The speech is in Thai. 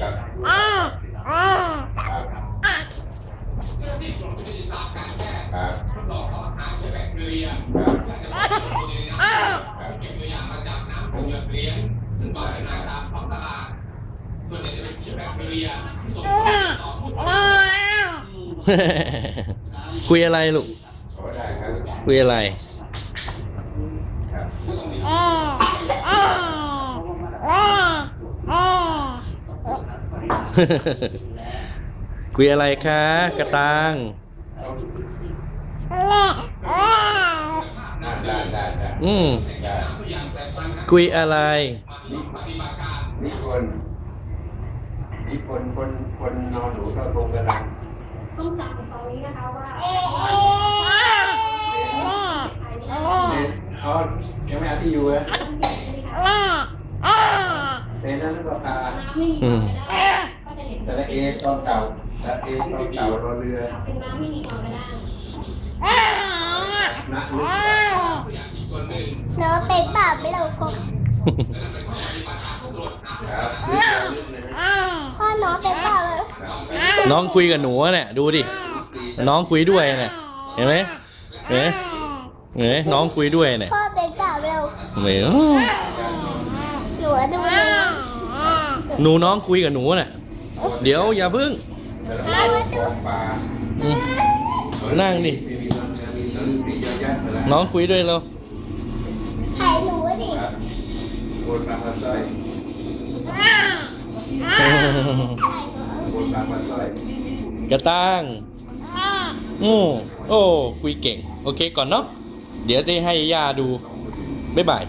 ครับอ่าอ่าครับเจ้าหน้าที่กรมวิทยาศาสตร์การแพทย์ครับทดลองต่อหาเชื้อแบคทีเรียครับและจะเป็นตัวในน้ำเก็บตัวอย่างมาจากน้ำของหยดเหรียญซึ่งปล่อยในตามท้องตลาดส่วนใหญ่จะเป็นเชื้อแบคทีเรียที่ส่งผลต่อผู้บริโภคคุยอะไรลูก คุยอะไร ครับ อ่าอ่าอ่าอ่า คุยอะไรคะ กระตังเล่อ่าได้ได้ได้ได้อืมได้ตัวอย่างแสบพันธุ์คุยอะไรปฏิบัติการนิพนธ์นิพนธ์คนคนนอนหนูเท่าตรงกระดังต้องจำตรงนี้นะคะว่าเอ๊ะภายในอ่าน้ำอ่าเน็ตเขายังไม่เอาที่อยู่เลยใช่ไหมคะอ่าอ่าเน็ตนั้นหรือเปล่าคะน้ำไม่มี แต่ละเอต้องเก่าแต่ละเอต้องเก่ารอเรือเป็นน้ำไม่มีความกระด้างอ่านะลึกอ่าตัวอย่างอีกส่วนหนึ่งหนูเป็นป่าไม่เราคงและนั่นเป็นข้อปฏิบัติการผู้ตรวจหาครับลึกแล้วลึกเลยนะอ่าพ่อหนูเป็นป่าเลยครับน้องคุยกับหนูอะเนี่ยดูดิ น้องคุยด้วยเนี่ยเห็นไหมเห็นไหมเห็นไหมน้องคุยด้วยเนี่ยพ่อเป็นป่าเราเหนียวหนูดูหนูหนูน้องคุยกับหนูน่ะ เดี๋ยวอย่าพึ่งแต่ละเรือของปลาอืมนั่งดิไม่มีน้ำเชื้อมีน้ำมีเยอะแยะไปแล้วน้องคุยด้วยเราถ่ายหนูดิครับบนปลาปลาสร้อยอ่าอ่าบนปลาปลาสร้อยกระตังอ่าอืมโอ้ คุยเก่ง โอเคก่อนเนาะ เดี๋ยวได้ให้ย่าดู บ๊ายบาย